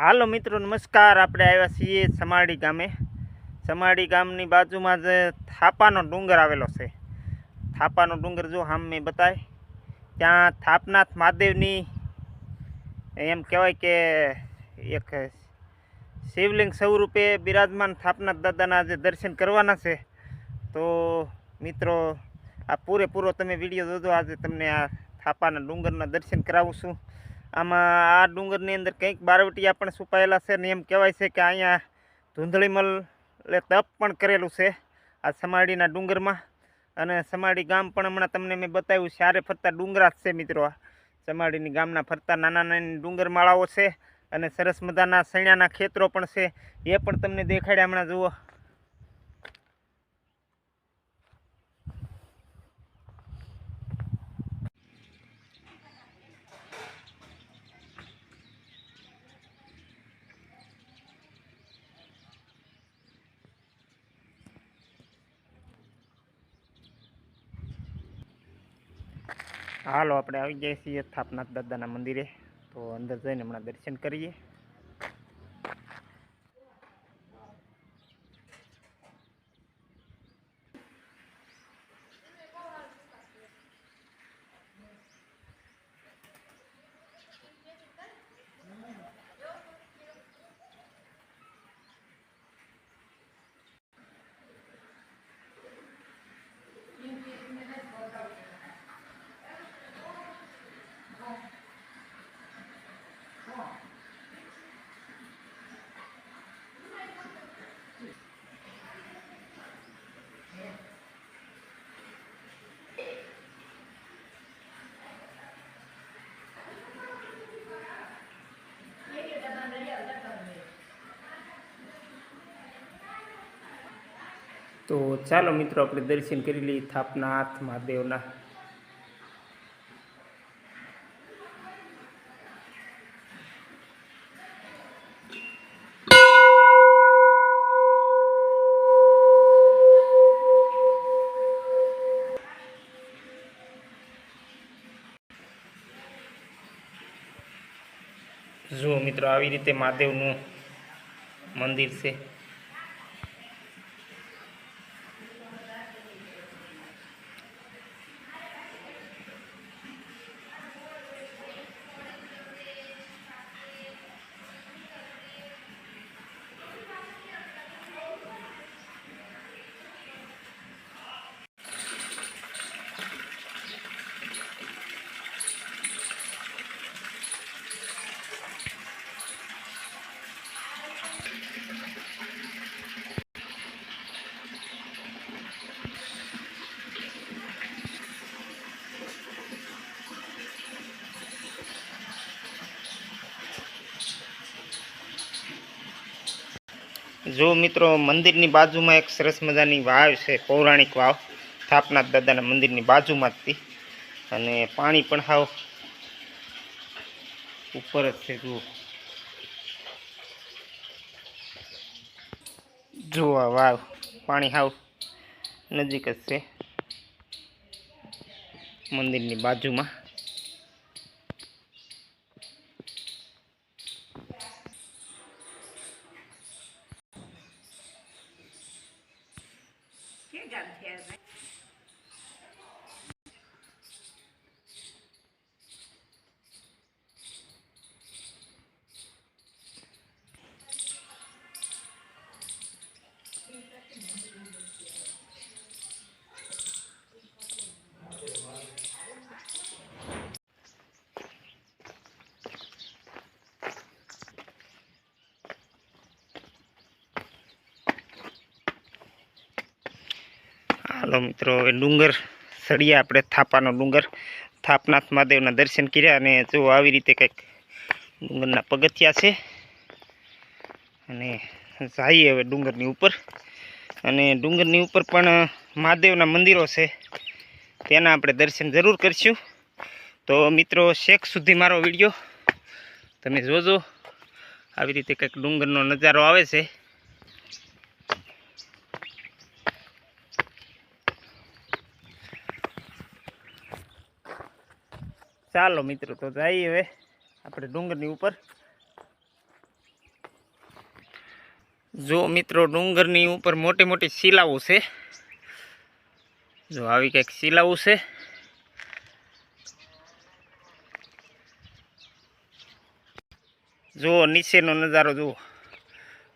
હાલો મિત્રો, નમસ્કાર. આપણે આવ્યા છીએ સમાડી ગામે. સમાડી ગામની બાજુમાં જ થાપાનો ડુંગર આવેલો છે. થાપાનો ડુંગર જો હામ મેં બતાય. ત્યાં થાપનાથ મહાદેવની એમ કહેવાય કે એક શિવલિંગ સ્વરૂપે બિરાજમાન થાપનાથ દાદાના જે દર્શન કરવાના છે. તો મિત્રો, આ પૂરેપૂરો તમે વીડિયો જોજો. આજે તમને આ થાપાના ડુંગરના દર્શન કરાવું છું. આમાં આ ડુંગરની અંદર કંઈક બારવટીયા પણ છુપાયેલા છે ને એમ કહેવાય છે કે અહીંયા ધૂંધળીમલ તપ પણ કરેલું છે આ સમાડીના ડુંગરમાં. અને સમાડી ગામ પણ હમણાં તમને મેં બતાવ્યું સારે ફરતા ડુંગરા જ છે મિત્રો આ સમાડીની ગામના ફરતા નાના નાની ડુંગર માળાઓ છે અને સરસ મજાના સૈણાના ખેતરો પણ છે. એ પણ તમને દેખાડ્યા હમણાં જુઓ. હાલો આપણે આવી જઈએ છીએ થાપનાથ દાદાના મંદિરે. તો અંદર જઈને હમણાં દર્શન કરીએ. તો ચાલો મિત્રો, આપણે દર્શન કરી લઈએ થાપનાથ મહાદેવના. જુઓ મિત્રો, આવી રીતે મહાદેવનું મંદિર છે. જો મિત્રો, મંદિરની બાજુમાં એક સરસ મજાની વાવ છે, પૌરાણિક વાવ. સ્થાપનાથ દાદાના મંદિરની બાજુમાં જ અને પાણી પણ હાવ ઉપર જ છે, જુઓ. જુઓ વાવ, પાણી હાવ નજીક જ છે મંદિરની બાજુમાં. હાલો મિત્રો હવે ડુંગર સળિયા આપણે થાપાનો ડુંગર. થાપનાથ મહાદેવના દર્શન કર્યા અને જો આવી રીતે કંઈક ડુંગરના પગથિયા છે. અને જઈએ હવે ડુંગરની ઉપર. અને ડુંગરની ઉપર પણ મહાદેવના મંદિરો છે. તેના આપણે દર્શન જરૂર કરીશું. તો મિત્રો શેખ સુધી મારો વીડિયો. તમે જોજો. આવી રીતે કંઈક ડુંગરનો નજારો આવે છે. ચાલો મિત્રો, તો જઈએ હવે આપણે ડુંગરની ઉપર. જો મિત્રો, ડુંગરની ઉપર મોટી મોટી શિલાઓ છે. જો આવી કંઈક શિલાઓ છે. જુઓ નીચેનો નજારો જુઓ.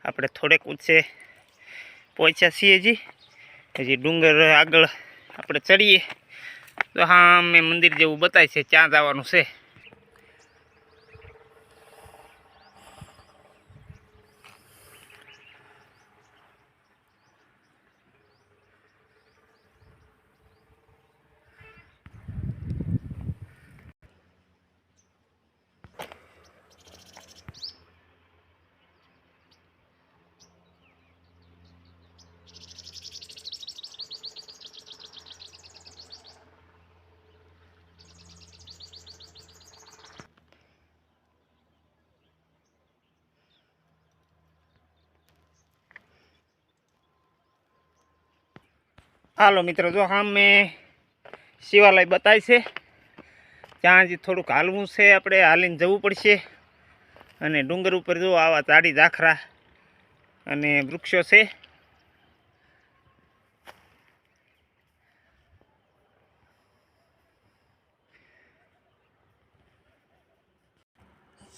આપણે થોડેક ઊંચે પહોંચ્યા છીએ હજી. હજી ડુંગર આગળ આપણે ચડીએ. તો હા મેં મંદિર જેવું બતાય છે ત્યાં જવાનું છે. હાલો મિત્રો, જો હા મેં શિવાલય બતાય છે. ત્યાં હજી થોડુંક હાલવું છે, આપણે હાલીને જવું પડશે. અને ડુંગર ઉપર જો આવા તાળી ઝાખરા અને વૃક્ષો છે.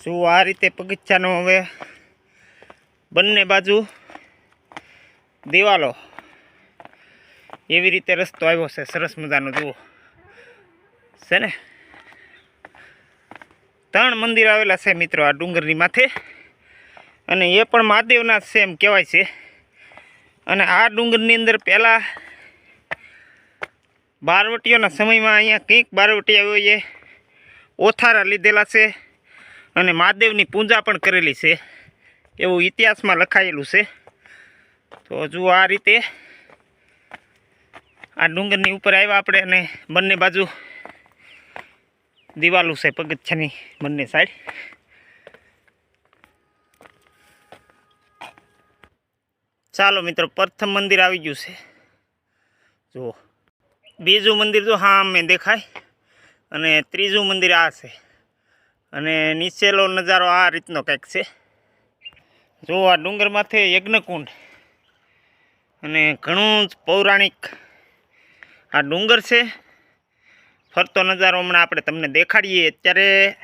જો આ રીતે પગથિયાનો હવે બંને બાજુ દિવાલો એવી રીતે રસ્તો આવ્યો છે, સરસ મજાનો, જુઓ. છે ને? ત્રણ મંદિર આવેલા છે મિત્રો આ ડુંગરની માથે. અને એ પણ મહાદેવના સેમ કહેવાય છે. અને આ ડુંગરની અંદર પહેલાં બારવટીઓના સમયમાં અહીંયા કંઈક બારવટી આવ્યો, એ ઓથારા લીધેલા છે. અને મહાદેવની પૂજા પણ કરેલી છે. એવું ઇતિહાસમાં લખાયેલું છે. તો જુઓ આ રીતે આ ડુંગરની ઉપર આવ્યા આપણે અને બંને બાજુ દિવાલું છે, પગથિયાની બંને સાઈડ ચાલો મિત્રો, પ્રથમ મંદિર આવી ગયું છે. જુઓ. બીજું મંદિર જો હા મેં દેખાય. અને ત્રીજું મંદિર આ છે. અને નીચેલો નજારો આ રીતનો કંઈક છે. જો આ ડુંગર માથે યજ્ઞકુંડ. અને ઘણું જ પૌરાણિક આ ડુંગર છે. ફરતો નજારો હમણાં આપણે તમને દેખાડીએ. અત્યારે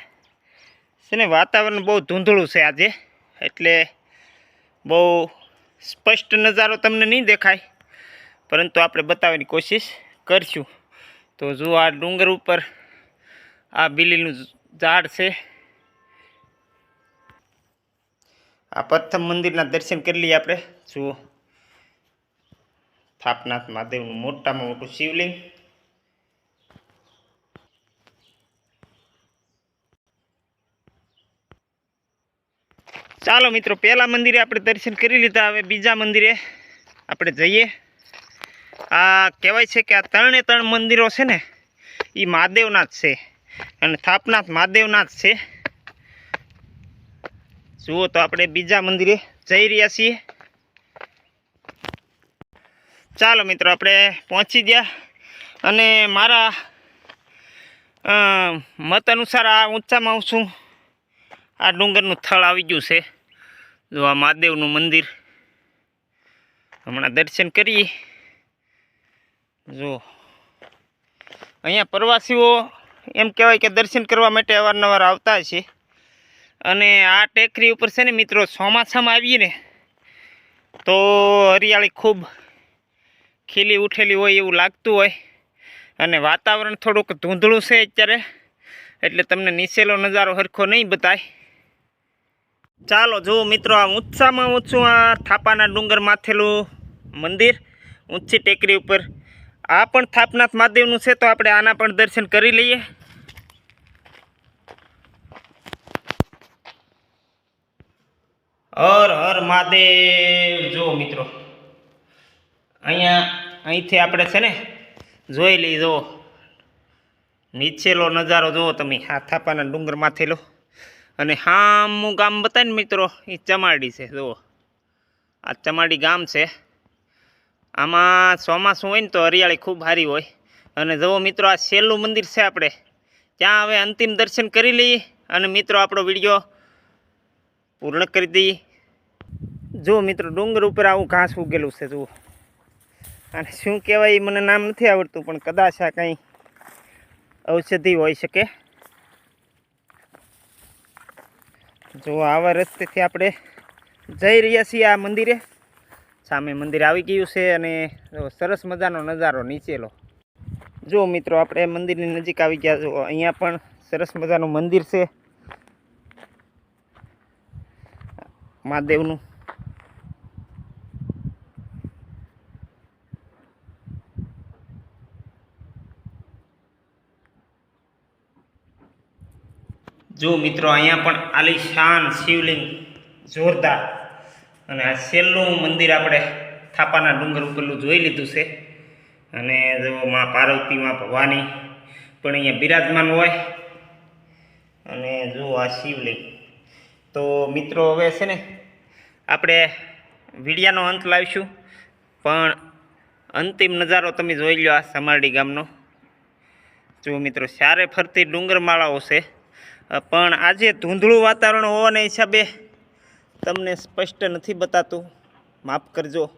છે ને વાતાવરણ બહુ ધૂંધળું છે આજે. એટલે બહુ સ્પષ્ટ નજારો તમને નહીં દેખાય. પરંતુ આપણે બતાવવાની કોશિશ કરશું. તો જુઓ આ ડુંગર ઉપર આ બીલીનું ઝાડ છે. આ પ્રથમ મંદિરના દર્શન કરી લઈએ આપણે. જુઓ. થાપનાથ મહાદેવનું મોટામાં મોટું શિવલિંગ. ચાલો મિત્રો, પહેલા મંદિરે આપણે દર્શન કરી લીધા. હવે બીજા મંદિરે આપણે જઈએ. આ કહેવાય છે કે આ ત્રણે ત્રણ મંદિરો છે ને એ મહાદેવના છે. અને થાપનાથ મહાદેવના છે. જુઓ તો આપણે બીજા મંદિરે જઈ રહ્યા છીએ. ચાલો મિત્રો, આપણે પહોંચી ગયા. અને મારા મત અનુસાર આ ઊંચામાં ઊંચું આ ડુંગરનું થળ આવી ગયું છે. જો આ મહાદેવનું મંદિર. હમણાં દર્શન કરીએ. જો, અહીંયા પ્રવાસીઓ એમ કહેવાય કે દર્શન કરવા માટે અવારનવાર આવતા છે. અને આ ટેકરી ઉપર છે ને મિત્રો, ચોમાસામાં આવીએ ને, તો હરિયાળી ખૂબ ખીલી ઉઠેલી હોય એવું લાગતું હોય. અને વાતાવરણ થોડુંક ધૂંધળું છે અત્યારે. એટલે તમને નીચેલો નજારો સરખો નહીં બતાય. ચાલો, જુઓ મિત્રો, આ ઊંચામાં ઊંચું આ થાપાના ડુંગર માથેલું મંદિર, ઊંચી ટેકરી ઉપર. આ પણ થાપનાથ મહાદેવનું છે, તો આપણે આના પણ દર્શન કરી લઈએ. હર હર મહાદેવ. જુઓ મિત્રો. અહીંયા અહીંથી આપણે છે ને જોઈ લીધો. નીચેલો નજારો જુઓ તમે, આ થાપાના ડુંગર માથેલો અને હામું ગામ બતાય ને મિત્રો, એ ચમાડી છે, જુઓ. આ ચમાડી ગામ છે. આમાં ચોમાસું હોય ને તો હરિયાળી ખૂબ સારી હોય. અને જુઓ મિત્રો, આ છેલ્લું મંદિર છે આપણે. ત્યાં હવે અંતિમ દર્શન કરી લઈએ અને મિત્રો આપણો વીડિયો પૂર્ણ કરી દઈએ. જુઓ મિત્રો, ડુંગર ઉપર આવું ઘાસ ઉગેલું છે, જુઓ. અને શું કહેવાય મને નામ નથી આવડતું, પણ કદાચ આ કંઈ ઔષધિ હોઈ શકે. જો આવા રસ્તેથી આપણે જઈ રહ્યા છીએ આ મંદિરે. સામે મંદિર આવી ગયું છે અને સરસ મજાનો નજારો નીચેલો. જો મિત્રો, આપણે મંદિરની નજીક આવી ગયા જો અહીંયા પણ સરસ મજાનું મંદિર છે. મહાદેવનું. જો મિત્રો, અહીંયા પણ આલિશાન શિવલિંગ જોરદાર. અને આ છેલ્લું મંદિર આપણે થાપાના ડુંગર ઉપરનું જોઈ લીધું છે. અને જો માં પાર્વતી માં ભવાની પણ અહીંયા બિરાજમાન હોય. અને જો આ શિવલિંગ. તો મિત્રો, હવે છે ને આપણે વિડિયાનો અંત લાવીશું. પણ અંતિમ નજારો તમે જોઈ લો આ સમારડી ગામનો. જો મિત્રો, સારે ફરતી ડુંગરમાળાઓ છે. પણ આજે ધૂંધળું વાતાવરણ હોવાના હિસાબે તમને સ્પષ્ટ નથી બતાતું. માફ કરજો.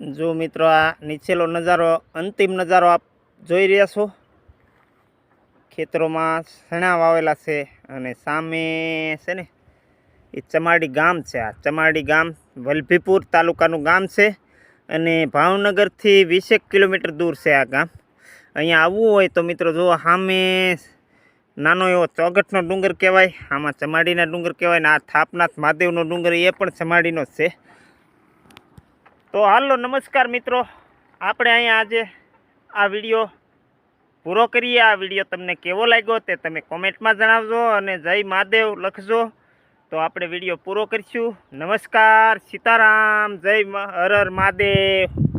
જો મિત્રો, આ નીચેલો નજારો, અંતિમ નજારો આપ જોઈ રહ્યા છો. ખેતરોમાં સણા વાવેલા છે અને સામે છે ને, એ ચમાડી ગામ છે આ. ચમાડી ગામ, વલભીપુર તાલુકાનું ગામ છે અને ભાવનગરથી વીસેક કિલોમીટર દૂર છે આ ગામ. અહીંયા આવવું હોય તો મિત્રો જો સામે નાનો એવો ચોગઠનો ડુંગર કહેવાય, આમાં ચમાડીના ડુંગર કહેવાય ને આ થાપનાથ મહાદેવનો ડુંગર એ પણ ચમાડીનો જ છે. તો હાલો, નમસ્કાર મિત્રો. આપણે અહીંયા આજે આ વીડિયો પૂરો કરીએ. આ વીડિયો તમને કેવો લાગ્યો તે તમે કોમેન્ટમાં જણાવજો અને જય મહાદેવ લખજો. તો આપણે વીડિયો પૂરો કરીશું. નમસ્કાર, સીતારામ, જય હર હર મહાદેવ.